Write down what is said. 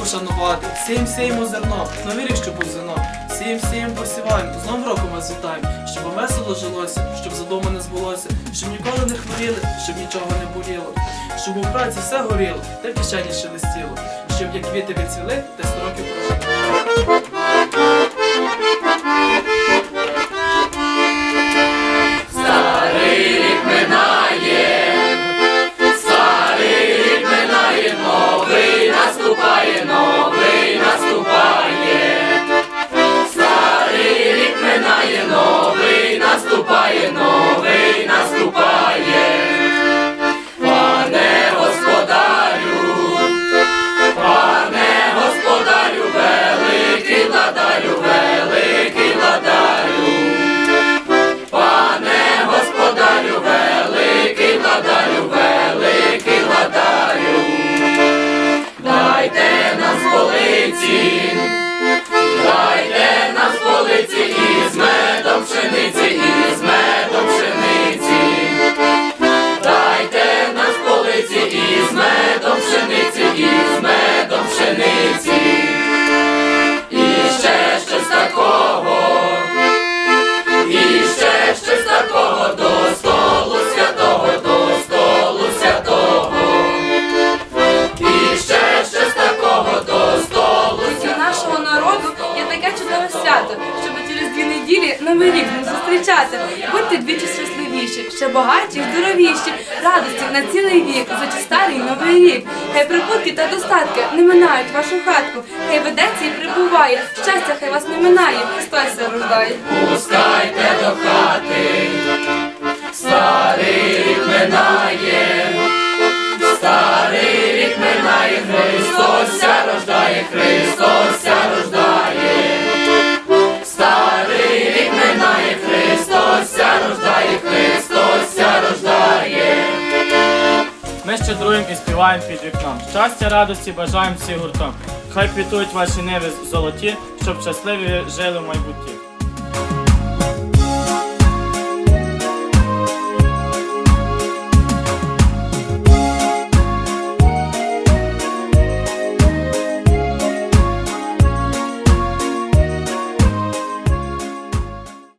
пошанувати. Сієм, сіємо зерно, новий рік, щоб був зерно. Сієм, сієм, посіваємо, з новим роком вас вітаємо, щоб вам весело жилося, щоб задому не збулося, щоб ніколи не хворіли, щоб нічого не боліло, щоб у праці все горіло, та в кишені шелестіло, щоб як квіти відцвіли, та сто років прожили. Чудове свято, щоб через дві неділі новий рік не зустрічати. Будьте двічі щасливіші, ще багатші і здоровіші, радості на цілий вік, за старий новий рік. Хай прибутки та достатки не минають вашу хатку, хай ведеться і прибуває, щастя хай вас не минає, Христос рождає. Ми щедруємо і співаємо під вікном. Щастя, радості бажаємо всі гуртом. Хай квітують ваші ниви золоті, щоб щасливі жили в майбутті.